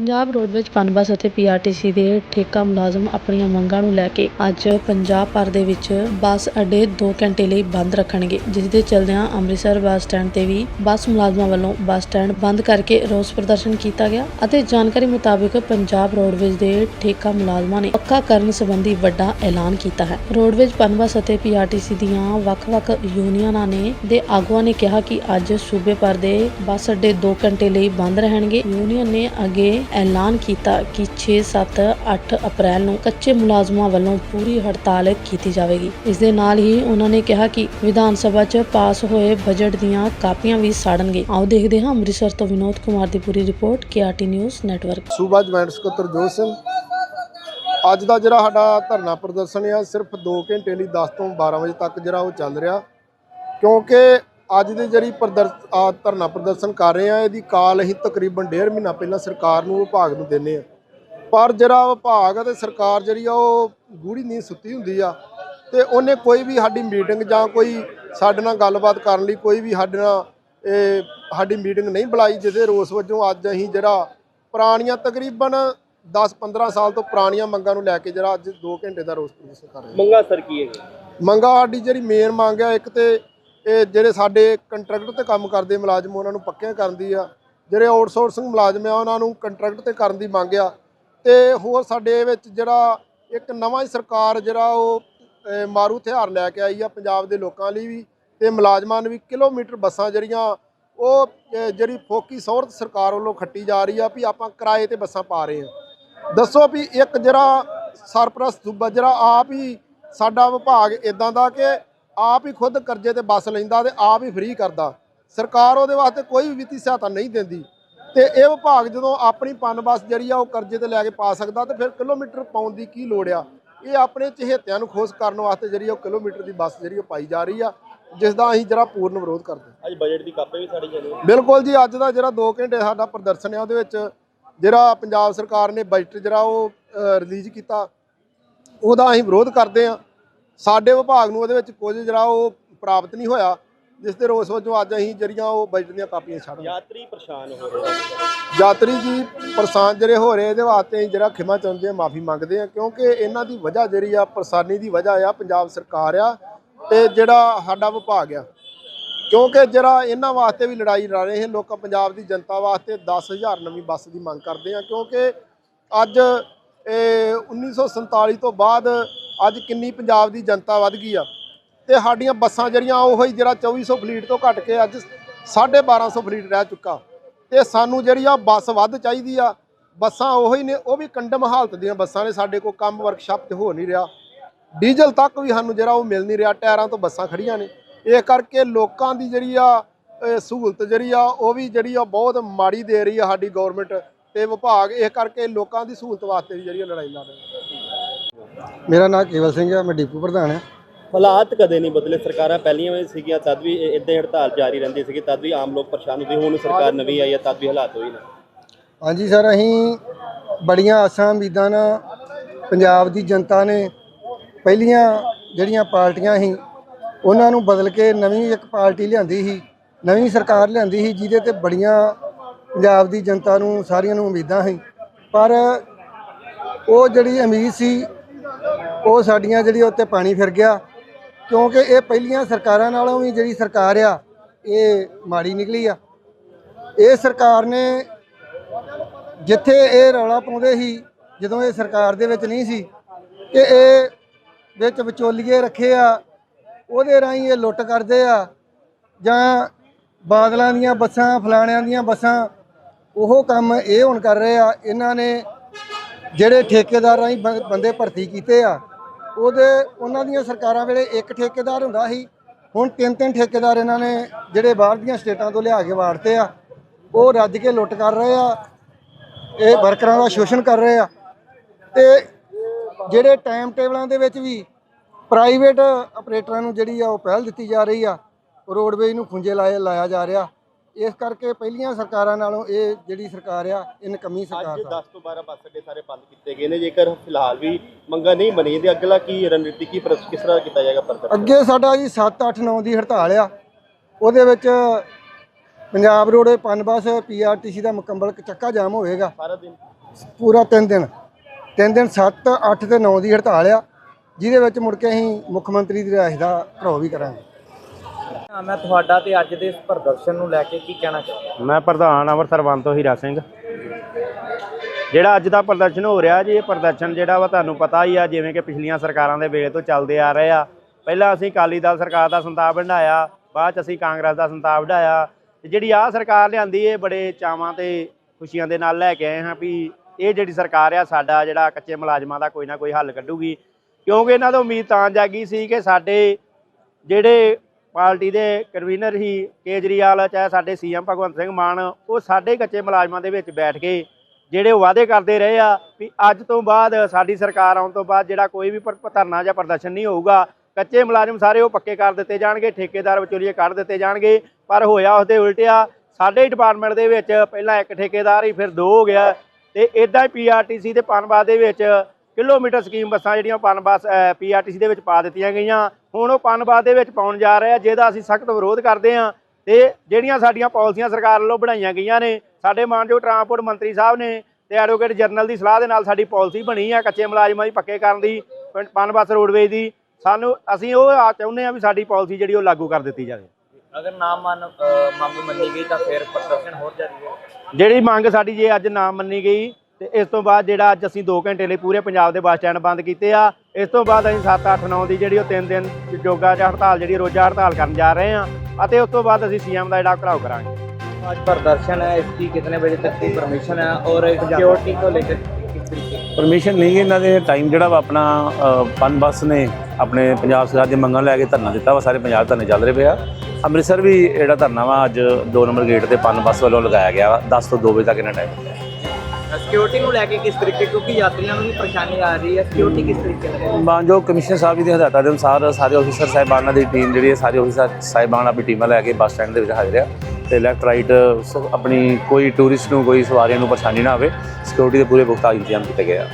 Punjab roadways Punbus ਅਤੇ PRTC ਦੇ ਠੇਕਾ ਮੁਲਾਜ਼ਮ ਆਪਣੀਆਂ ਮੰਗਾਂ ਨੂੰ ਲੈ ਕੇ ਅੱਜ ਪੰਜਾਬ ਭਰ ਦੇ ਵਿੱਚ ਬੱਸ ਅੱਡੇ 2 ਘੰਟੇ ਲਈ ਬੰਦ ਰੱਖਣਗੇ ਜਿਸ ਦੇ ਚਲਦਿਆਂ ਅੰਮ੍ਰਿਤਸਰ ਬੱਸ ਸਟੈਂਡ ਤੇ ਵੀ ਬੱਸ ਮੁਲਾਜ਼ਮਾਂ ਵੱਲੋਂ ਬੱਸ ਸਟੈਂਡ ਬੰਦ ਕਰਕੇ ਰੋਸ ਪ੍ਰਦਰਸ਼ਨ ਕੀਤਾ ਗਿਆ ਅਤੇ ਜਾਣਕਾਰੀ ਮੁਤਾਬਕ ਪੰਜਾਬ ਰੋਡਵੇਜ਼ ਦੇ ਠੇਕਾ ਮੁਲਾਜ਼ਮਾਂ ਨੇ ਪੱਕਾ ਕਰਨ ਸੰਬੰਧੀ ਵੱਡਾ ਐਲਾਨ ਕੀਤਾ ਹੈ। ਰੋਡਵੇਜ਼ ਪਨਬਸ ਅਤੇ ਪੀਆਰਟੀਸੀ ਦੀਆਂ ਵੱਖ-ਵੱਖ ਯੂਨੀਅਨਾਂ ਨੇ ਦੇ ਆਗੂਆਂ ਨੇ ਕਿਹਾ ਕਿ ਅੱਜ ਸੂਬੇ ਭਰ ਦੇ ਬੱਸ ਅੱਡੇ 2 ਘੰਟੇ ਲਈ ਬੰਦ ਰਹਿਣਗੇ। ਯੂਨੀਅਨ ਨੇ ਅੱਗੇ ਐਲਾਨ ਕੀਤਾ ਕਿ 6 7 8 ਅਪ੍ਰੈਲ ਨੂੰ ਕੱਚੇ ਮੁਲਾਜ਼ਮਾਂ ਵੱਲੋਂ ਪੂਰੀ ਹੜਤਾਲ ਕੀਤੀ ਜਾਵੇਗੀ। ਇਸ ਦੇ ਨਾਲ ਹੀ ਉਹਨਾਂ ਨੇ ਕਿਹਾ ਕਿ ਵਿਧਾਨ ਸਭਾ 'ਚ ਪਾਸ ਹੋਏ ਬਜਟ ਦੀਆਂ ਕਾਪੀਆਂ ਵੀ ਸਾੜਨਗੇ। ਆਓ ਦੇਖਦੇ ਹਾਂ ਅੰਮ੍ਰਿਤਸਰ ਤੋਂ ਵਿਨੋਦ ਕੁਮਾਰ ਦੀ ਪੂਰੀ ਰਿਪੋਰਟ ਕੇਆਰਟੀ ਨਿਊਜ਼ ਨੈਟਵਰਕ। ਸੂਬਾ ਜੁਆਇੰਟ ਸਕੱਤਰ ਜੋਤ ਸਿੰਘ, ਅੱਜ ਦਾ ਜਿਹੜਾ ਸਾਡਾ ਧਰਨਾ ਪ੍ਰਦਰਸ਼ਨ ਆ, ਸਿਰਫ 2 ਘੰਟੇ ਲਈ 10 ਤੋਂ 12 ਵਜੇ ਤੱਕ ਜਿਹੜਾ ਉਹ ਚੱਲ ਰਿਹਾ। ਕਿਉਂਕਿ ਅੱਜ ਦੀ ਜਿਹੜੀ ਪ੍ਰਦਰ ਆਹ ਧਰਨਾ ਪ੍ਰਦਰਸ਼ਨ ਕਰ ਰਹੇ ਆ ਇਹਦੀ ਕਾਲ ਅਸੀਂ ਤਕਰੀਬਨ ਡੇਢ ਮਹੀਨਾ ਪਹਿਲਾਂ ਸਰਕਾਰ ਨੂੰ ਵਿਭਾਗ ਨੂੰ ਦਿੰਨੇ ਆ। ਪਰ ਜਿਹੜਾ ਵਿਭਾਗ ਆ ਤੇ ਸਰਕਾਰ ਜਿਹੜੀ ਆ ਉਹ ਗੂੜੀ ਨੀਂਦ ਸੁੱਤੀ ਹੁੰਦੀ ਆ ਤੇ ਉਹਨੇ ਕੋਈ ਵੀ ਸਾਡੀ ਮੀਟਿੰਗ ਜਾਂ ਕੋਈ ਸਾਡੇ ਨਾਲ ਗੱਲਬਾਤ ਕਰਨ ਲਈ ਕੋਈ ਵੀ ਸਾਡੇ ਨਾਲ ਇਹ ਸਾਡੀ ਮੀਟਿੰਗ ਨਹੀਂ ਬੁਲਾਈ ਜਿਹਦੇ ਰੋਸ ਵਜੋਂ ਅੱਜ ਅਸੀਂ ਜਿਹੜਾ ਪੁਰਾਣੀਆਂ ਤਕਰੀਬਨ 10-15 ਸਾਲ ਤੋਂ ਪੁਰਾਣੀਆਂ ਮੰਗਾਂ ਨੂੰ ਲੈ ਕੇ ਜਿਹੜਾ ਅੱਜ 2 ਘੰਟੇ ਦਾ ਰੋਸ ਪ੍ਰਦਰਸ਼ਨ ਕਰ ਰਹੇ ਹਾਂ ਮੰਗਾ ਸਰ ਕੀ ਹੈ ਮੰਗਾ ਸਾਡੀ ਜਿਹੜੀ ਮੇਨ ਮੰਗ ਆ ਇੱਕ ਤੇ ਇਹ ਜਿਹੜੇ ਸਾਡੇ ਕੰਟਰੈਕਟ ਤੇ ਕੰਮ ਕਰਦੇ ਮੁਲਾਜ਼ਮ ਉਹਨਾਂ ਨੂੰ ਪੱਕਿਆਂ ਕਰਨ ਦੀ ਆ। ਜਿਹੜੇ ਆਊਟਸੋਰਸਿੰਗ ਮੁਲਾਜ਼ਮ ਆ, ਉਹਨਾਂ ਨੂੰ ਕੰਟਰੈਕਟ ਤੇ ਕਰਨ ਦੀ ਮੰਗ ਆ। ਤੇ ਹੋਰ ਸਾਡੇ ਵਿੱਚ ਜਿਹੜਾ ਇੱਕ ਨਵਾਂ ਹੀ ਸਰਕਾਰ ਜਿਹੜਾ ਉਹ ਮਾਰੂ ਹਥਿਆਰ ਲੈ ਕੇ ਆਈ ਆ ਪੰਜਾਬ ਦੇ ਲੋਕਾਂ ਲਈ ਵੀ ਤੇ ਮੁਲਾਜ਼ਮਾਂ ਨੂੰ ਵੀ ਕਿਲੋਮੀਟਰ ਬੱਸਾਂ ਜਿਹੜੀਆਂ ਉਹ ਜਿਹੜੀ ਫੋਕੀ ਸੌਰਤ ਸਰਕਾਰ ਵੱਲੋਂ ਖੱਟੀ ਜਾ ਰਹੀ ਆ ਵੀ ਆਪਾਂ ਕਿਰਾਏ ਤੇ ਬੱਸਾਂ ਪਾ ਰਹੇ ਆ ਦੱਸੋ ਵੀ ਇੱਕ ਜਿਹੜਾ ਸਰਪ੍ਰਸਤ ਸੂਬਾ ਜਿਹੜਾ ਆਪ ਹੀ ਸਾਡਾ ਵਿਭਾਗ ਇਦਾਂ ਦਾ ਕਿ ਆਪ ਹੀ ਖੁਦ ਕਰਜ਼ੇ ਤੇ ਬੱਸ ਲੈਂਦਾ ਤੇ ਆਪ ਹੀ ਫ੍ਰੀ ਕਰਦਾ। ਸਰਕਾਰ ਉਹਦੇ ਵਾਸਤੇ ਕੋਈ ਵੀ ਵਿੱਤੀ ਸਹਾਇਤਾ ਨਹੀਂ ਦਿੰਦੀ। ਤੇ ਇਹ ਵਿਭਾਗ ਜਦੋਂ ਆਪਣੀ ਪਨ ਬੱਸ ਜਿਹੜੀ ਆ ਉਹ ਕਰਜ਼ੇ ਤੇ ਲੈ ਕੇ ਪਾ ਸਕਦਾ ਤੇ ਫਿਰ ਕਿਲੋਮੀਟਰ ਪਾਉਣ ਦੀ ਕੀ ਲੋੜ ਆ? ਇਹ ਆਪਣੇ ਚਹੇਤਿਆਂ ਨੂੰ ਖੁਸ਼ ਕਰਨ ਵਾਸਤੇ ਜਿਹੜੀ ਆ ਉਹ ਕਿਲੋਮੀਟਰ ਦੀ ਬੱਸ ਜਿਹੜੀ ਉਹ ਪਾਈ ਜਾ ਰਹੀ ਆ ਜਿਸ ਦਾ ਅਸੀਂ ਜਿਹੜਾ ਪੂਰਨ ਵਿਰੋਧ ਕਰਦੇ। ਅੱਜ ਬਜਟ ਦੀ ਕਾਪੀ ਵੀ ਸਾੜੀ ਹੈ। ਬਿਲਕੁਲ ਜੀ ਅੱਜ ਦਾ ਜਿਹੜਾ 2 ਘੰਟੇ ਸਾਡਾ ਪ੍ਰਦਰਸ਼ਨ ਹੈ ਉਹਦੇ ਵਿੱਚ ਜਿਹੜਾ ਪੰਜਾਬ ਸਰਕਾਰ ਨੇ ਬਜਟ ਜਿਹੜਾ ਉਹ ਰਿਲੀਜ਼ ਕੀਤਾ ਉਹਦਾ ਅਸੀਂ ਵਿਰੋਧ ਕਰਦੇ ਹਾਂ। ਸਾਡੇ ਵਿਭਾਗ ਨੂੰ ਉਹਦੇ ਵਿੱਚ ਕੁਝ ਜਿਹੜਾ ਉਹ ਪ੍ਰਾਪਤ ਨਹੀਂ ਹੋਇਆ ਜਿਸ ਦੇ ਰੋਸ ਵਜੋਂ ਅੱਜ ਅਸੀਂ ਜਿਹੜੀਆਂ ਉਹ ਬਜਟ ਦੀਆਂ ਕਾਪੀਆਂ ਛੱਡ ਯਾਤਰੀ ਪਰੇਸ਼ਾਨ ਹੋ ਰਹੇ ਯਾਤਰੀ ਜੀ ਪਰੇਸ਼ਾਨ ਜਿਹੜੇ ਹੋ ਰਹੇ ਇਹਦੇ ਵਾਸਤੇ ਅਸੀਂ ਜਿਹੜਾ ਖਿਮਾ ਚਾਹੁੰਦੇ ਹਾਂ ਮਾਫੀ ਮੰਗਦੇ ਹਾਂ ਕਿਉਂਕਿ ਇਹਨਾਂ ਦੀ ਵਜ੍ਹਾ ਜਿਹੜੀ ਆ ਪਰੇਸ਼ਾਨੀ ਦੀ ਵਜ੍ਹਾ ਆ ਪੰਜਾਬ ਸਰਕਾਰ ਆ ਤੇ ਜਿਹੜਾ ਸਾਡਾ ਵਿਭਾਗ ਆ। ਕਿਉਂਕਿ ਜਿਹੜਾ ਇਹਨਾਂ ਵਾਸਤੇ ਵੀ ਲੜਾਈ ਲੜ ਰਹੇ ਹਨ ਲੋਕਾਂ ਪੰਜਾਬ ਦੀ ਜਨਤਾ ਵਾਸਤੇ 10000 ਨਵੀਂ ਬੱਸ ਦੀ ਮੰਗ ਕਰਦੇ ਆ ਕਿਉਂਕਿ ਅੱਜ ਇਹ 1947 ਤੋਂ ਬਾਅਦ ਅੱਜ ਕਿੰਨੀ ਪੰਜਾਬ ਦੀ ਜਨਤਾ ਵੱਧ ਗਈ ਆ। ਤੇ ਸਾਡੀਆਂ ਬੱਸਾਂ ਜਿਹੜੀਆਂ, ਉਹ ਹੀ ਜਿਹੜਾ 2400 ਫਲੀਟ ਤੋਂ ਘਟ ਕੇ ਅੱਜ 1250 ਫਲੀਟ ਰਹਿ ਚੁੱਕਾ। ਤੇ ਸਾਨੂੰ ਜਿਹੜੀ ਆ ਬੱਸ ਵੱਧ ਚਾਹੀਦੀ ਆ। ਬੱਸਾਂ ਉਹੀ ਨੇ, ਉਹ ਵੀ ਕੰਡਮ ਹਾਲਤ ਦੀਆਂ ਬੱਸਾਂ ਨੇ, ਸਾਡੇ ਕੋਲ ਕੰਮ ਵਰਕਸ਼ਾਪ ਤੇ ਹੋ ਨਹੀਂ ਰਿਹਾ। ਡੀਜ਼ਲ ਤੱਕ ਵੀ ਸਾਨੂੰ ਜਿਹੜਾ ਉਹ ਮਿਲ ਨਹੀਂ ਰਿਹਾ, ਟਾਇਰਾਂ ਤੋਂ ਬੱਸਾਂ ਖੜੀਆਂ ਨੇ। ਇਹ ਕਰਕੇ ਲੋਕਾਂ ਦੀ ਜਿਹੜੀ ਆ ਸਹੂਲਤ ਜਿਹੜੀ ਆ, ਉਹ ਵੀ ਜਿਹੜੀ ਆ ਬਹੁਤ ਮਾੜੀ ਦੇ ਰਹੀ ਆ ਸਾਡੀ ਗਵਰਨਮੈਂਟ ਤੇ ਵਿਭਾਗ। ਇਹ ਕਰਕੇ ਲੋਕਾਂ ਦੀ ਸਹੂਲਤ ਵਾਸਤੇ ਵੀ ਜਿਹੜੀ ਆ ਲੜਾਈ ਲੜ ਰਹੇ ਮੇਰਾ ਨਾਮ ਕੇਵਲ ਸਿੰਘ ਹੈ ਮੈਂ ਡਿਪੂ ਪ੍ਰਧਾਨ ਹਾਂ। ਹਾਲਾਤ ਕਦੇ ਨਹੀਂ ਬਦਲੇ ਸਰਕਾਰਾਂ ਪਹਿਲੀਆਂ ਵੀ ਸੀਗੀਆਂ ਤਦ ਵੀ ਇਦਾਂ ਹੜਤਾਲ ਜਾਰੀ ਰਹਿੰਦੀ ਸੀਗੀ ਤਦ ਵੀ ਆਮ ਲੋਕ ਪਰੇਸ਼ਾਨ ਹੁੰਦੇ ਹੁਣ ਸਰਕਾਰ ਨਵੀਂ ਆਈ ਹੈ ਤਦ ਵੀ ਹਾਲਾਤ ਹੋਈ ਨਾ। ਹਾਂਜੀ ਸਰ ਅਸੀਂ ਬੜੀਆਂ ਆਸਾਂ ਉਮੀਦਾਂ ਨਾਲ ਪੰਜਾਬ ਦੀ ਜਨਤਾ ਨੇ ਪਹਿਲੀਆਂ ਜਿਹੜੀਆਂ ਪਾਰਟੀਆਂ ਸੀ ਉਹਨਾਂ ਨੂੰ ਬਦਲ ਕੇ ਨਵੀਂ ਇੱਕ ਪਾਰਟੀ ਲਿਆਂਦੀ ਸੀ ਨਵੀਂ ਸਰਕਾਰ ਲਿਆਂਦੀ ਸੀ ਜਿਹਦੇ ਤੇ ਬੜੀਆਂ ਪੰਜਾਬ ਦੀ ਜਨਤਾ ਨੂੰ ਸਾਰੀਆਂ ਨੂੰ ਉਮੀਦਾਂ ਸੀ। ਪਰ ਉਹ ਜਿਹੜੀ ਉਮੀਦ ਸੀ ਉਹ ਸਾਡੀਆਂ ਜਿਹੜੀ ਉੱਤੇ ਪਾਣੀ ਫਿਰ ਗਿਆ, ਕਿਉਂਕਿ ਇਹ ਪਹਿਲੀਆਂ ਸਰਕਾਰਾਂ ਨਾਲੋਂ ਵੀ ਜਿਹੜੀ ਸਰਕਾਰ ਆ, ਇਹ ਮਾੜੀ ਨਿਕਲੀ ਆ। ਇਹ ਸਰਕਾਰ ਨੇ ਜਿੱਥੇ ਇਹ ਰੌਲਾ ਪਾਉਂਦੇ ਸੀ, ਜਦੋਂ ਇਹ ਸਰਕਾਰ ਦੇ ਵਿੱਚ ਨਹੀਂ ਸੀ ਕਿ ਇਹ ਵਿੱਚ ਵਿਚੋਲੀਏ ਰੱਖੇ ਆ, ਉਹਦੇ ਰਾਹੀਂ ਇਹ ਲੁੱਟ ਕਰਦੇ ਆ, ਜਾਂ ਬਾਦਲਾਂ ਦੀਆਂ ਬੱਸਾਂ, ਫਲਾਣਿਆਂ ਦੀਆਂ ਬੱਸਾਂ, ਉਹ ਕੰਮ ਇਹ ਹੁਣ ਕਰ ਰਹੇ ਆ, ਇਹਨਾਂ ਨੇ ਜਿਹੜੇ ਠੇਕੇਦਾਰ ਰਾਹੀਂ ਬੰ- ਬੰਦੇ ਭਰਤੀ ਕੀਤੇ ਆ। ਉਹਦੇ ਉਹਨਾਂ ਦੀਆਂ ਸਰਕਾਰਾਂ ਵੇਲੇ ਇੱਕ ਠੇਕੇਦਾਰ ਹੁੰਦਾ ਸੀ। ਹੁਣ ਤਿੰਨ ਤਿੰਨ ਠੇਕੇਦਾਰ ਇਹਨਾਂ ਨੇ ਜਿਹੜੇ ਬਾਹਰ ਦੀਆਂ ਸਟੇਟਾਂ ਤੋਂ ਲਿਆ ਕੇ ਵਾੜਤੇ ਆ, ਉਹ ਰੱਜ ਕੇ ਲੁੱਟ ਕਰ ਰਹੇ ਆ, ਇਹ ਵਰਕਰਾਂ ਦਾ ਸ਼ੋਸ਼ਣ ਕਰ ਰਹੇ ਆ। ਤੇ ਜਿਹੜੇ ਟਾਈਮ ਟੇਬਲਾਂ ਦੇ ਵਿੱਚ ਵੀ ਪ੍ਰਾਈਵੇਟ ਆਪਰੇਟਰਾਂ ਨੂੰ ਜਿਹੜੀ ਆ ਉਹ ਪਹਿਲ ਦਿੱਤੀ ਜਾ ਰਹੀ ਆ ਰੋਡਵੇਜ਼ ਨੂੰ ਖੁੰਝੇ ਲਾਇਆ ਲਾਇਆ ਜਾ ਰਿਹਾ। ਇਸ ਕਰਕੇ ਪਹਿਲੀਆਂ ਸਰਕਾਰਾਂ ਨਾਲੋਂ ਇਹ ਜਿਹੜੀ ਸਰਕਾਰ ਆ ਇਹ ਨਕਮੀ ਸਰਕਾਰ ਅੱਜ ਆ 10 ਤੋਂ 12 ਬੱਸ ਅੱਡੇ ਸਾਰੇ ਬੰਦ ਕੀਤੇ ਗਏ ਨੇ ਜੇਕਰ ਫਿਲਹਾਲ ਵੀ ਮੰਗਾ ਨਹੀਂ ਬਣੀ ਤੇ ਅਗਲਾ ਕੀ ਰਣਨੀਤੀ ਕੀ ਪ੍ਰਸ- ਕਿਸ ਤਰ੍ਹਾਂ ਕੀਤਾ ਜਾਏਗਾ ਪ੍ਰਦਰਸ਼ਨ ਅੱਗੇ ਸਾਡਾ ਜੀ 7 8 9 ਦੀ ਹੜਤਾਲ ਆ। ਉਹਦੇ ਵਿੱਚ ਪੰਜਾਬ ਰੋਡ ਪਨ ਬੱਸ ਪੀਆਰਟੀਸੀ ਦਾ ਮੁਕੰਮਲ ਚੱਕਾ ਜਾਮ ਹੋਵੇਗਾ ਸਾਰਾ ਦਿਨ? ਪੂਰਾ 3 ਦਿਨ। 3 ਦਿਨ 7 8 ਤੇ 9 ਦੀ ਹੜਤਾਲ ਆ। ਜਿਹਦੇ ਵਿੱਚ ਮੁੜ ਕੇ ਅਸੀਂ ਮੁੱਖ ਮੰਤਰੀ ਦੀ ਰਿਹਾਇਸ਼ ਦਾ ਘਰੋ ਵੀ ਕਰਾਂਗੇ। ਮੈਂ ਤੁਹਾਡਾ ਤੇ ਅੱਜ ਦੇ ਇਸ ਪ੍ਰਦਰਸ਼ਨ ਨੂੰ ਲੈ ਕੇ ਕੀ ਕਹਿਣਾ ਚਾਹੁੰਦਾ ਮੈਂ ਪ੍ਰਧਾਨ ਅੰਮ੍ਰਿਤਸਰ ਵਨ ਤੋਂ ਹੀਰਾ ਸਿੰਘ। ਜਿਹੜਾ ਅੱਜ ਦਾ ਪ੍ਰਦਰਸ਼ਨ ਹੋ ਰਿਹਾ ਜੀ, ਇਹ ਪ੍ਰਦਰਸ਼ਨ ਜਿਹੜਾ ਵਾ ਤੁਹਾਨੂੰ ਪਤਾ ਹੀ ਆ, ਜਿਵੇਂ ਕਿ ਪਿਛਲੀਆਂ ਸਰਕਾਰਾਂ ਦੇ ਵੇਲੇ ਤੋਂ ਚੱਲਦੇ ਆ ਰਹੇ ਆ। ਪਹਿਲਾਂ ਅਸੀਂ ਅਕਾਲੀ ਦਲ ਸਰਕਾਰ ਦਾ ਸੰਤਾਪ ਵੰਡਾਇਆ, ਬਾਅਦ ਚ ਅਸੀਂ ਕਾਂਗਰਸ ਦਾ ਸੰਤਾਪ ਵੰਡਾਇਆ। ਤੇ ਜਿਹੜੀ ਆ ਸਰਕਾਰ ਲਿਆਂਦੀ, ਇਹ ਬੜੇ ਚਾਵਾਂ ਤੇ ਖੁਸ਼ੀਆਂ ਦੇ ਨਾਲ ਲੈ ਕੇ ਆਏ ਹਾਂ ਵੀ ਇਹ ਜਿਹੜੀ ਸਰਕਾਰ ਆ, ਸਾਡਾ ਜਿਹੜਾ ਕੱਚੇ ਮੁਲਾਜ਼ਮਾਂ ਦਾ ਕੋਈ ਨਾ ਕੋਈ ਹੱਲ ਕੱਢੂਗੀ। ਕਿਉਂਕਿ ਇਹਨਾਂ ਤੋਂ ਉਮੀਦ ਤਾਂ ਜਾਗੀ ਸੀ ਕਿ ਸਾਡੇ ਜਿਹੜੇ ਪਾਰਟੀ ਦੇ ਕਨਵੀਨਰ ਹੀ ਕੇਜਰੀਵਾਲ ਚਾਹੇ ਸਾਡੇ ਸੀਐਮ ਭਗਵੰਤ ਸਿੰਘ ਮਾਨ, ਉਹ ਸਾਡੇ ਕੱਚੇ ਮੁਲਾਜ਼ਮਾਂ ਦੇ ਵਿੱਚ ਬੈਠ ਕੇ ਜਿਹੜੇ ਉਹ ਵਾਅਦੇ ਕਰਦੇ ਰਹੇ ਆ ਵੀ ਅੱਜ ਤੋਂ ਬਾਅਦ ਸਾਡੀ ਸਰਕਾਰ ਆਉਣ ਤੋਂ ਬਾਅਦ ਜਿਹੜਾ ਕੋਈ ਵੀ ਧਰਨਾ ਜਾਂ ਪ੍ਰਦਰਸ਼ਨ ਨਹੀਂ ਹੋਊਗਾ, ਕੱਚੇ ਮੁਲਾਜ਼ਮ ਸਾਰੇ ਉਹ ਪੱਕੇ ਕਰ ਦਿੱਤੇ ਜਾਣਗੇ, ਠੇਕੇਦਾਰ ਵਿਚੋਲੀਏ ਕੱਢ ਦਿੱਤੇ ਜਾਣਗੇ, ਪਰ ਹੋਇਆ ਉਸਦੇ ਉਲਟਿਆ ਸਾਡੇ ਡਿਪਾਰਟਮੈਂਟ ਦੇ ਵਿੱਚ ਪਹਿਲਾਂ ਇੱਕ ਠੇਕੇਦਾਰ ਹੀ ਫਿਰ ਦੋ ਹੋ ਗਿਆ ਤੇ ਇਦਾਂ ਹੀ ਪੀਆਰਟੀਸੀ ਤੇ ਪਨਬਸ ਦੇ ਵਿੱਚ ਕਿਲੋਮੀਟਰ ਸਕੀਮ ਬੱਸਾਂ ਜਿਹੜੀਆਂ ਪਨਬਸ ਪੀਆਰਟੀਸੀ ਦੇ ਵਿੱਚ ਪਾ ਦਿੱਤੀਆਂ ਗਈਆਂ। ਹੁਣ ਉਹ ਪਨਬਸ ਦੇ ਵਿੱਚ ਪਾਉਣ ਜਾ ਰਹੇ ਆ ਜਿਹਦਾ ਅਸੀਂ ਸਖਤ ਵਿਰੋਧ ਕਰਦੇ ਹਾਂ ਤੇ ਜਿਹੜੀਆਂ ਸਾਡੀਆਂ ਪਾਲਿਸੀਆਂ ਸਰਕਾਰ ਵੱਲੋਂ ਬਣਾਈਆਂ ਗਈਆਂ ਨੇ ਸਾਡੇ ਮਾਨਯੋਗ ਟਰਾਂਸਪੋਰਟ ਮੰਤਰੀ ਸਾਹਿਬ ਨੇ ਤੇ ਐਡਵੋਕੇਟ ਜਨਰਲ ਦੀ ਸਲਾਹ ਦੇ ਨਾਲ ਸਾਡੀ ਪਾਲਿਸੀ ਬਣੀ ਆ ਕੱਚੇ ਮੁਲਾਜ਼ਮਾਂ ਦੀ ਪੱਕੇ ਕਰਨ ਦੀ ਪਿੰਡ ਪਨਬਸ ਰੋਡਵੇਜ ਦੀ ਸਾਨੂੰ ਅਸੀਂ ਉਹ ਆ ਚਾਹੁੰਦੇ ਆ ਵੀ ਸਾਡੀ ਪਾਲਿਸੀ ਜਿਹੜੀ ਉਹ ਲਾਗੂ ਕਰ ਦਿੱਤੀ ਜਾਵੇ। ਅਗਰ ਨਾ ਮੰਨ ਮੰਗ ਮੰਨੀ ਗਈ ਤਾਂ ਫਿਰ ਪ੍ਰਦਰਸ਼ਨ ਹੋਰ ਜਾਰੀ ਹੈ ਜਿਹੜੀ ਮੰਗ ਸਾਡੀ ਜੇ ਅੱਜ ਨਾ ਮੰਨੀ ਗਈ ਤੇ ਇਸ ਤੋਂ ਬਾਅਦ ਜਿਹੜਾ ਅੱਜ ਅਸੀਂ 2 ਘੰਟੇ ਲਈ ਪੂਰੇ ਪੰਜਾਬ ਦੇ ਬੱਸ ਸਟੈਂਡ ਬੰਦ ਕੀਤੇ ਆ ਇਸ ਤੋਂ ਬਾਅਦ ਅਸੀਂ 7 8 9 ਦੀ ਜਿਹੜੀ ਉਹ 3 ਦਿਨ ਜੋਗਾ ਜਾਂ ਹੜਤਾਲ ਜਿਹੜੀ ਰੋਜ਼ਾ ਹੜਤਾਲ ਕਰਨ ਜਾ ਰਹੇ ਆ ਅਤੇ ਉਸ ਤੋਂ ਬਾਅਦ ਅਸੀਂ ਸੀਐਮ ਦਾ ਜਿਹੜਾ ਘਰਾਓ ਕਰਾਂਗੇ आज प्रदर्शन है इसकी कितने बजे तक की परमिशन है और सिक्योरिटी को लेकर किस तरीके ਪਰਮਿਸ਼ਨ ਨਹੀਂ ਗੀ ਇਹਨਾਂ ਦੇ ਟਾਈਮ ਜਿਹੜਾ ਵਾ ਆਪਣਾ ਅ, ਪਨ ਬੱਸ ਨੇ ਆਪਣੇ ਪੰਜਾਬ ਸਰਕਾਰ ਦੀ ਮੰਗਾਂ ਲੈ ਕੇ ਧਰਨਾ ਦਿੱਤਾ ਵਾ ਸਾਰੇ ਪੰਜਾਬ ਧਰਨੇ ਚੱਲ ਰਹੇ ਪਿਆ ਅੰਮ੍ਰਿਤਸਰ ਵੀ ਜਿਹੜਾ ਧਰਨਾ ਵਾ ਅੱਜ 2 ਨੰਬਰ ਗੇਟ ਤੇ ਪਨ ਬੱਸ ਵੱਲੋਂ ਲਗਾਇਆ ਗਿਆ ਵਾ 10 ਤੋਂ 2 ਵਜੇ ਤੱਕ ਇਹਨਾਂ ਟਾਈਮ ਸਿਕਿਉਰਿਟੀ ਨੂੰ ਲੈ ਕੇ ਕਿਸ ਤਰੀਕੇ, ਕਿਉਂਕਿ ਯਾਤਰੀਆਂ ਨੂੰ ਵੀ ਪਰੇਸ਼ਾਨੀ ਆ ਰਹੀ ਹੈ ਸਿਕਿਉਰਿਟੀ ਕਿਸ ਤਰੀਕੇ ਨਾਲ ਜੋ ਕਮਿਸ਼ਨਰ ਸਾਹਿਬ ਜੀ ਦੇ ਹਦਾਇਤਾਂ ਦੇ ਅਨੁਸਾਰ ਸਾਰੇ ਅਫੀਸਰ ਸਾਹਿਬਾਨਾਂ ਦੀ ਟੀਮ ਜਿਹੜੀ ਹੈ, ਸਾਰੇ ਅਫੀਸਰ ਸਾਹਿਬਾਨ ਆਪਣੀ ਟੀਮਾਂ ਲੈ ਕੇ ਬੱਸ ਸਟੈਂਡ ਦੇ ਵਿੱਚ ਹਾਜ਼ਰ ਆ ਤੇ ਲੈਫਟ ਰਾਈਟ ਆਪਣੀ ਕੋਈ ਟੂਰਿਸਟ ਨੂੰ, ਕੋਈ ਸਵਾਰੀਆਂ ਨੂੰ ਪਰੇਸ਼ਾਨੀ ਨਾ ਆਵੇ ਸਿਕਿਉਰਿਟੀ ਦੇ ਪੂਰੇ ਪੁਖਤਾ ਇੰਤਜ਼ਾਮ ਕੀਤੇ ਗਏ ਆ।